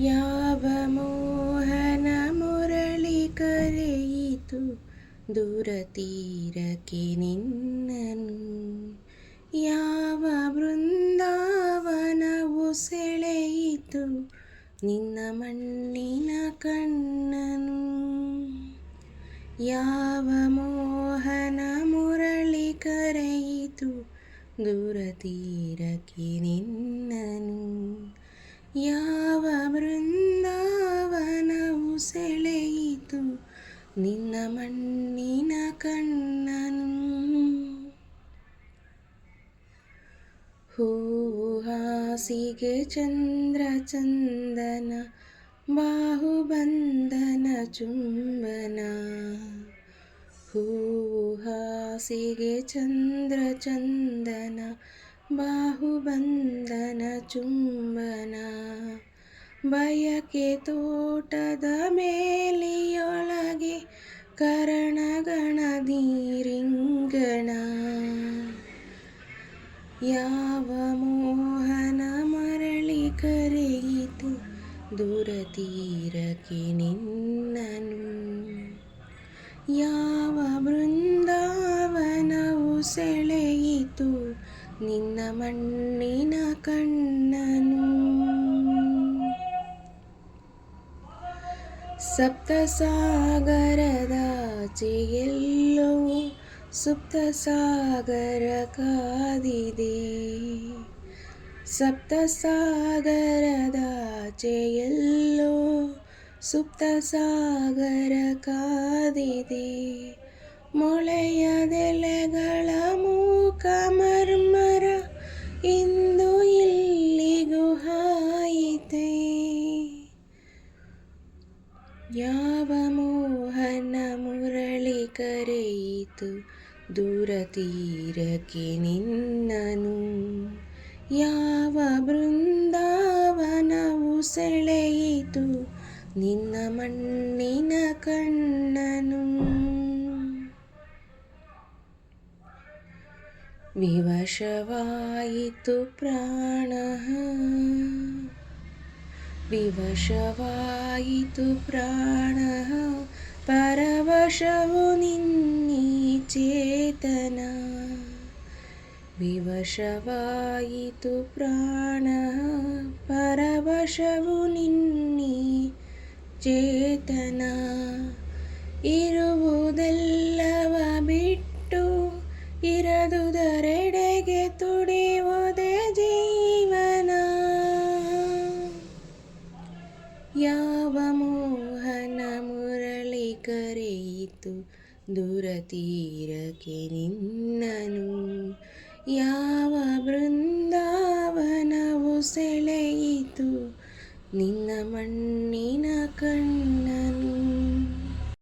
ಯಾವ ಮೋಹನ ಮುರಳಿ ಕರೆಯಿತು? ದೂರ ತೀರಕ್ಕೆ ನಿನ್ನನು ಯಾವ ಬೃಂದಾವನವು ಸೆಳೆಯಿತು? ನಿನ್ನ ಮಣ್ಣಿನ ಕಣ್ಣನು ಯಾವ ಮೋಹನ ಮುರಳಿ ಕರೆಯಿತು? ದೂರ ತೀರಕ್ಕೆ ನಿನ್ನನು ಯಾವ ಬೃಂದಾವನವು ಸೆಳೆಯಿತು? ನಿನ್ನ ಮಣ್ಣಿನ ಕಣ್ಣನು. ಹೂವು ಹಾಸಿಗೆ ಚಂದ್ರ ಚಂದನ ಬಾಹುಬಂಧನ ಚುಂಬನ. ಹೂವು ಹಾಸಿಗೆ ಚಂದ್ರ ಚಂದನ ಬಾಹುಬಂಧನ ಚುಂಬನ, ಬಯಕೆ ತೋಟದ ಮೇಲಿಯೊಳಗೆ ಕರಣಗಣದೀರಿಂಗಣ ಯಾವ ಮೋಹನ ಮರಳಿ ಕರೆಯಿತು ದೂರ ತೀರಕ್ಕೆ ನಿನ್ನನು ಯಾವ ಬೃಂದಾವನವು ಸೆಳೆಯಿತು ನಿನ್ನ ಮಣ್ಣಿನ ಕಣ್ಣನು ಸಪ್ತಸಾಗರದಾಚೆಯೆಲ್ಲೋ ಸುಪ್ತ ಸಾಗರ ಕಾದಿದೆ. ಸಪ್ತ ಸಾಗರದಾಚೆಯೆಲ್ಲೋ ಸುಪ್ತ ಸಾಗರ ಕಾದಿದೆ. ಮೊಳೆಯದೆಲೆಗಳ ಮೂಕ ಯಾವ ಮೋಹನ ಮುರಳಿ ಕರೆಯಿತು? ದೂರ ತೀರಕ್ಕೆ ನಿನ್ನನು. ಯಾವ ಬೃಂದಾವನವು ಸೆಳೆಯಿತು? ನಿನ್ನ ಮಣ್ಣಿನ ಕಣ್ಣನು. ವಿವಶವಾಯಿತು ಪ್ರಾಣ ವಿವಶವಾಯಿತು ಪ್ರಾಣ ಪರವಶವು ನಿನ್ನಿ ಚೇತನ. ವಿವಶವಾಯಿತು ಪ್ರಾಣ ಪರವಶವು ನಿನ್ನಿ ಚೇತನ. ಇರುವುದೆಲ್ಲವ ಬಿಟ್ಟು ಇರದುದರೆಡೆಗೆ ಯಾವ ಮೋಹನ ಮುರಳಿ ಕರೆಯಿತು? ದೂರ ತೀರಕ್ಕೆ ನಿನ್ನನು ಯಾವ ಬೃಂದಾವನವು ಸೆಳೆಯಿತು? ನಿನ್ನ ಮಣ್ಣಿನ ಕಣ್ಣು